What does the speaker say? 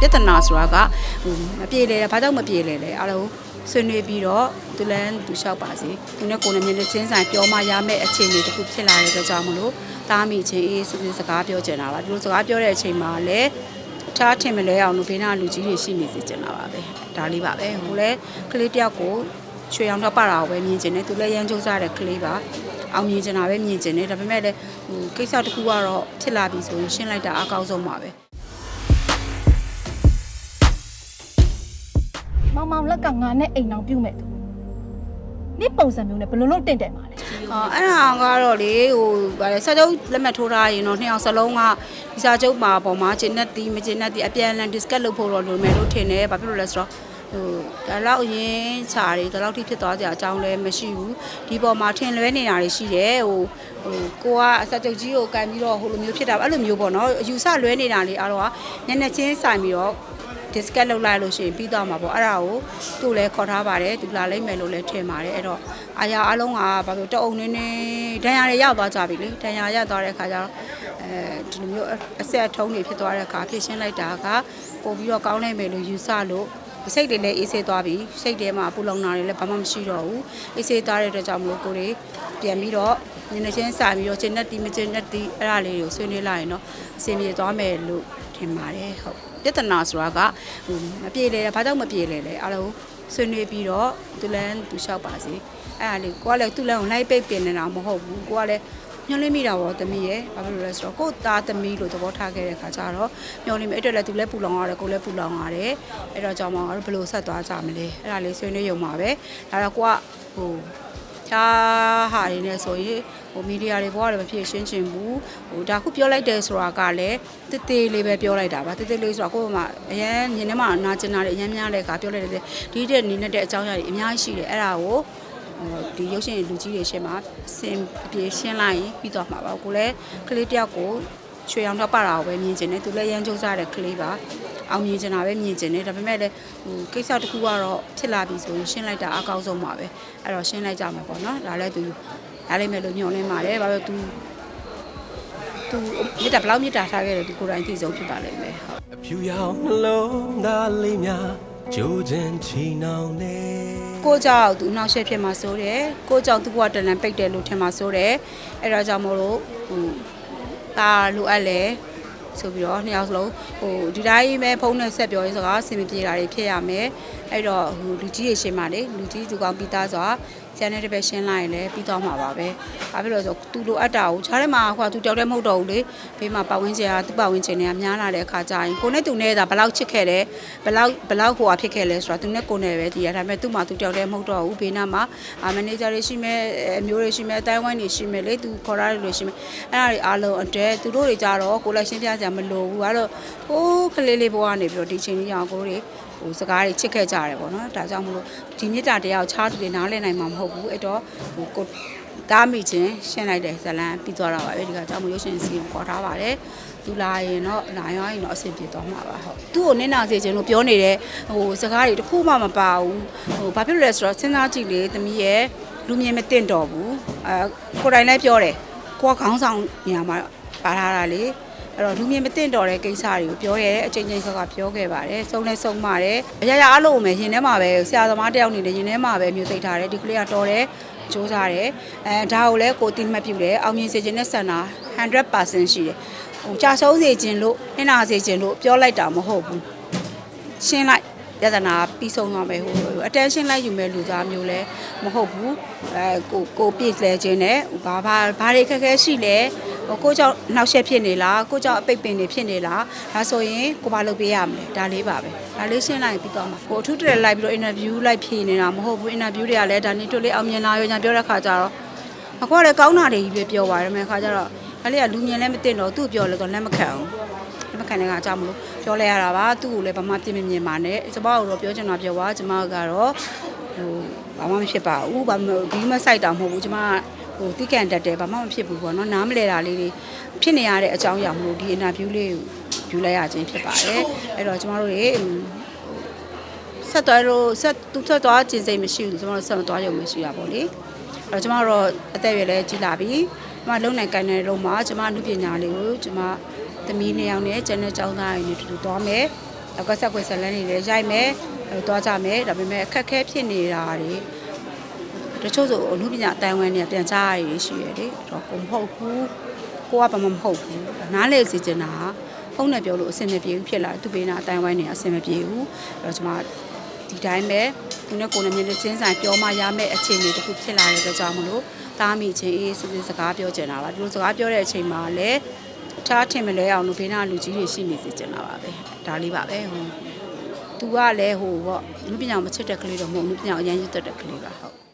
ပြဿနာဆိုတာကဟိုမပြေလဲဘာကြောင့်မပြေလဲလဲအားလုံးဆွေးနွေးပြီးတော့သူလန်းသူလျှောက်ပါစေသူနဲ့ကိုယ်နဲ့မျက်နှာချင်းဆိုင်ပြောမှရမယ့်အခြေအနေတစ်ခုဖြစ်လာတဲ့အတွက်ကြောင့်မလို့တားမိချင်းအေးစစကားပြောချင်တာပါဒီလိုစကားပြောတဲ့အချိန်မှာလည်းထားထင်မလဲအောင်လို့ဘေးနာလူကြီးတွေရှိနေစေချင်တာပါပဲဒါလေးပါပဲဟိုလည်းကလေးတယောက်ကိုချွေအောင်တော့ပါတာကိုပဲမြင်ချင်တယ်သူလည်းရမ်းကြိုးစားတဲ့ကလေးပါအောင်မြင်ချင်တာပဲမြင်ချင်တယ်ဒါပေမဲ့လည်းဟိုကိစ္စတစ်ခုကတော့ဖြစ်လာပြီဆိုရင်ရှင်းလိုက်တာအကောင်းဆုံးပါပဲ မောင်မောင်လက်ကငါနဲ့အိမ်အောင်ပြုတ်မဲ့သူနေ့ပုံစံမျိုးနဲ့ဘယ်လိုလုပ်တင့်တယ်မှာလဲအော်အဲ့ဒါကတော့လေဟိုဗါလဲစာချုပ်လက်မှတ်ထိုးထားရင်တော့နှစ်ယောက်စလုံးကဒီစာချုပ်မှာပုံမှာကျင်းနဲ့တီးမကျင်းနဲ့တီးအပြန်အလှန် discuss လုပ်ဖို့တော့လိုမယ်လို့ထင်တယ်ဘာဖြစ်လို့လဲဆိုတော့ဟိုဒါတော့အရင်ခြာတွေဒါတော့ထိဖြစ်သွားကြအကြောင်းလည်းမရှိဘူးဒီပေါ်မှာထင်လွဲနေတာတွေရှိတယ်ဟိုဟိုကိုကအစာချုပ်ကြီးကိုကန်ပြီးတော့ဟိုလိုမျိုးဖြစ်တာအဲ့လိုမျိုးပေါ့နော်အယူဆလွဲနေတာလေအားတော့ညနေချင်းဆိုင်ပြီးတော့ discuss လုပ်လိုက်လို့ရှိရင်ပြီးသွားမှာပေါ့အဲ့ဒါကိုသူ့လည်းခေါ်ထားပါတယ်သူလာလိုက်မယ်လို့လည်းထင်ပါတယ်အဲ့တော့အာရအလုံးကဘာလို့တအုံနေနေဒဏ်ရာတွေရောက်သွားကြပြီလေဒဏ်ရာရသွားတဲ့ခါကျတော့အဲဒီလိုမျိုးအဆက်အထုံးတွေဖြစ်သွားတဲ့အခါဖြစ်ရှင်းလိုက်တာကပို့ပြီးတော့ကောင်းနိုင်မယ်လို့ယူဆလို့စိတ်တွေလည်းအေးဆေးသွားပြီစိတ်ထဲမှာပူလောင်တာတွေလည်းဘာမှမရှိတော့ဘူးအေးဆေးသွားတဲ့အတွက်ကြောင့်မလို့ကိုယ်တွေပြန်ပြီးတော့ညနေချင်းစာပြီးတော့ကျင်းနဲ့တီးမကျင်းနဲ့တီးအဲ့ဒါလေးကိုဆွေးနွေးလိုက်ရင်တော့အဆင်ပြေသွားမယ်လို့ထင်ပါတယ်ဟုတ် ပြဿနာဆိုတာကဟိုမပြေလဲဘာကြောင့်မပြေလဲလဲအားလုံးဆွေးနွေးပြီးတော့သူလန်းသူလျှောက်ပါစေအဲ့ဒါလေးကိုကလည်းသူ့လန်းကိုလိုက်ပိတ်ပင်နေတာမဟုတ်ဘူးကိုကလည်းညှို့လိမ့်မိတာပေါ့သမီးရဲ့ဘာဖြစ်လို့လဲဆိုတော့ကို့သားသမီးလို့သဘောထားခဲ့တဲ့ခါကျတော့ညှို့လိမ့်မိအဲ့အတွက်လည်းသူလည်းပူလောင်ရတယ်ကိုလည်းပူလောင်ရတယ်အဲ့တော့ကြောင့်မအောင်ဘယ်လိုဆက်သွားကြမလဲအဲ့ဒါလေးဆွေးနွေးရုံပါပဲဒါတော့ကိုကဟို ချားဟာတွေနဲ့ဆိုရင်ဟိုမီဒီယာတွေဘောကတော့မဖြစ်ရှင်းချင်ဘူးဟိုဒါခုပြောလိုက်တယ်ဆိုတာကလည်းတိတိလေးပဲပြောလိုက်တာပါတိတိလေးဆိုတော့ကိုယ့်ဘက်မှာအရန်မြင်ထဲမှာနာကျင်တာတွေအရန်များတဲ့အခါပြောလိုက်တယ်ဒီတဲ့နေနဲ့တဲ့အကြောင်းအရာတွေအများကြီးရှိတယ်အဲ့ဒါကိုဟိုဒီရုပ်ရှင်လူကြီးတွေရှင်းမှာစင်ပြေရှင်းလိုက်ရင်ပြီးတော့မှာပါကိုလည်းကလေးတယောက်ကိုချွေအောင်တော့ပါတာကိုပဲမြင်ချင်တယ်သူလည်းရမ်းကြိုးစားတဲ့ကလေးပါ အောင်မြင်ချင်တာပဲမြင်ချင်တယ်ဒါပေမဲ့လည်းဟိုကိစ္စတစ်ခုကတော့ဖြစ်လာပြီဆိုရင်ရှင်းလိုက်တာအကောင်းဆုံးပါပဲအဲ့တော့ရှင်းလိုက်ကြမှာပေါ့နော်ဒါလည်းသူဒါလည်းမဲ့လို့ညှော်လင်းပါတယ်ဘာလို့ तू သူမြစ်တာဘယ်လောက်မြစ်တာထားခဲ့တယ်ဒီကိုယ်တိုင်သိဆုံးဖြစ်ပါလိမ့်မယ်ဟုတ်အဖြူရောင်နှလုံးသားလေးများကြိုးချင်ချီနှောင်နေကိုကြောက်သူနောက်ရှက်ဖြစ်မှာစိုးတယ်ကိုကြောက်သူကတလန်ပိတ်တယ်လို့ထင်မှာစိုးတယ်အဲ့ဒါကြောင့်မို့လို့ဟိုဒါလိုအပ်လဲ ဆိုပြီးတော့နှစ်ယောက်စလုံးဟိုဒီတိုင်းပဲဖုန်းနဲ့ဆက်ပြောရင်းစကားအဆင်မပြေတာတွေဖြစ်ရမယ်အဲ့တော့ဟိုလူကြီးတွေရှင်းပါလေလူကြီးသူကောင်းပြီးသားစွာကျန်တဲ့တစ်ပတ်ရှင်းလိုက်ရင်လည်းပြီးသွားမှာပါပဲဘာဖြစ်လို့လဲဆိုတော့သူလိုအပ်တာကိုခြားထဲမှာဟိုကသူတောက်တဲ့မဟုတ်တော့ဘူးလေဘေးမှာပတ်ဝန်းကျင်ကသူ့ပတ်ဝန်းကျင်တွေကများလာတဲ့အခါကျရင်ကိုနဲ့သူနဲ့ဒါဘယ်လောက်ချစ်ခဲ့တယ်ဘယ်လောက်ဘယ်လောက်ဟိုဟာဖြစ်ခဲ့လဲဆိုတော့သူနဲ့ကိုနဲ့ပဲတည်ရဒါပေမဲ့သူ့မှာသူတောက်တဲ့မဟုတ်တော့ဘူးဘေးနားမှာအာမန်နေဂျာတွေရှိမယ်အမျိုးတွေရှိမယ်အတိုင်းဝိုင်းတွေရှိမယ်လေသူခေါ်ရတယ်လို့ရှိမယ်အဲ့ဒါတွေအားလုံးအတွက်သူတို့တွေကြတော့ကိုလည်းရှင်းပြကြမလို့ဘူးအဲ့တော့ဟိုးကလေးလေးဘဝကနေပြီးတော့ဒီချိန်ကြီးအောင်ကိုတွေဟိုစကားတွေချစ်ခဲ့ကြတယ်ပေါ့နော်ဒါကြောင့်မလို့ဒီမြစ်တာတရားကိုချားသူတွေနားလည်နိုင်မှာမဟုတ်ဘူးအဲ့တော့ဟိုကိုတားမိချင်းရှင်းလိုက်တဲ့ဇလန်ပြီးသွားတာပါပဲဒီကကြောင့်မလို့ရှင်စီကိုခေါ်ထားပါတယ်သူလာရင်တော့လာရောရင်တော့အဆင်ပြေသွားမှာပါဟုတ်သူ့ကိုနင်းနာစေခြင်းလို့ပြောနေတဲ့ဟိုစကားတွေတစ်ခုမှမပါဘူးဟိုဘာဖြစ်လို့လဲဆိုတော့စဉ်းစားကြည့်လေသမီးရဲ့လူမြင်မသိတော့ဘူးအဲကိုယ်တိုင်လည်းပြောတယ်ကိုကခေါင်းဆောင်နေရာမှာပါထားတာလေ အဲ့တော့လူမြင်မသိတော့တဲ့ကိစ္စတွေကိုပြောရဲအချိန်ချင်းခါကပြောခဲ့ပါတယ်စုံလဲစုံပါတယ်အရာရာအလုံးမယ်ရင်ထဲမှာပဲဆရာသမားတယောက်နေတယ်ရင်ထဲမှာပဲမျိုးသိထားတယ်ဒီကလေးကတော်တယ်စူးစားတယ်အဲဒါကိုလည်းကိုတိမှတ်ပြုတယ်အောင်မြင်စေခြင်းနဲ့ဆန္ဒ100%ရှိတယ်ဟိုကြာဆုံးစေခြင်းလို့နှင်းနာစေခြင်းလို့ပြောလိုက်တာမဟုတ်ဘူးရှင်းလိုက်ယတနာပြီးဆုံးသွားမယ်ဟို attention လိုက်ယူမဲ့လူသားမျိုးလဲမဟုတ်ဘူးအဲကိုကိုပြည့်လဲခြင်းနဲ့ဘာဘာဘာတွေခက်ခဲရှိလဲဟို ကိုကြောင့်နောက်ဆက်ဖြစ်နေလားကိုကြောင့်အပိတ်ပင်တွေဖြစ်နေလားဒါဆိုရင်ကိုဘာလုပ်ပေးရမလဲဒါလေးပါပဲဒါလေးရှင်းလိုက်ပြီးတော့မှာဟိုအထူးတရလိုက်ပြီးတော့ interview လိုက်ဖြေနေတာမဟုတ်ဘူး interview တွေကလည်းဒါနေတို့လေးအောင်မြင်လာရောညာပြောတဲ့ခါကျတော့အကွာလည်းကောင်းတာတွေကြီးပဲပြောပါတယ်မယ်ခါကျတော့ဒါလေးကလူမြင်လည်းမသိတော့သူ့ပြောလို့တော့လက်မခံဘူးလက်မခံတဲ့ခါကျမလို့ပြောလဲရတာပါသူ့ကိုလည်းဘာမှပြင်းမမြင်ပါနဲ့ကျမတို့တော့ပြောချင်တာပြောပါကျမကတော့ဟိုဘာမှမဖြစ်ပါဘူးဘာမှဒီမဆိုင်တာမဟုတ်ဘူးကျမက ဟိုတိကန်တက်တယ်ဘာမှမဖြစ်ဘူးပေါ့နော်နားမလဲတာလေးတွေဖြစ်နေရတဲ့အကြောင်းအရာမလို့ဒီအင်တာဗျူးလေးကိုယူလိုက်ရခြင်းဖြစ်ပါတယ်အဲ့တော့ကျမတို့တွေဆက်သွားလို့ဆက်သူဆက်သွားခြင်းစိတ်မရှိဘူးကျမတို့ဆက်မသွားရုံမရှိတာပေါ့လေအဲ့တော့ကျမတို့အသက်အရွယ်လည်းကြီးလာပြီကျမလုံနိုင်ကိုင်းတဲ့လုံးမှာကျမအမှုပညာလေးကိုကျမသမီးနှစ်ယောက်နဲ့ကျန်တဲ့ကျောင်းသားတွေနဲ့တူတူသွားမယ်နောက်ကဆက်ခွေဆက်လန်းနေလည်းရိုက်မယ်အဲသွားကြမယ်ဒါပေမဲ့အခက်အခဲဖြစ်နေတာတွေ တချို့ဆိုအမှုပညာအတိုင်းဝန်းเนี่ยပြန်ကြားရည်ရှိရလေတော့ကိုမဟုတ်ဘူးကိုကဘာမှမဟုတ်ဘူးနားလေစီချင်တာဖုန်းနဲ့ပြောလို့အဆင်မပြေဘူးဖြစ်လာသူပေးနာအတိုင်းဝိုင်းနေအဆင်မပြေဘူးအဲ့တော့ကျွန်မဒီတိုင်းပဲသူနဲ့ကိုယ်နဲ့မျက်နှာချင်းဆိုင်ပြောမှရမယ့်အခြေအနေတစ်ခုဖြစ်လာတဲ့အတွက်ကြောင့်မလို့တားမိချင်းအေးစစ်စစ်စကားပြောချင်တာပါဒီလိုစကားပြောတဲ့အချိန်မှာလည်းထားထင်မလဲအောင်လို့ဘေးနာလူကြီးတွေရှိနေစေချင်တာပါပဲဒါလေးပါပဲဟိုသူကလည်းဟိုပေါ့လူပညာမချစ်တဲ့ကလေးတော့မဟုတ်ဘူးလူပညာအရင်ယူတတ်တဲ့ကလေးပါဟုတ်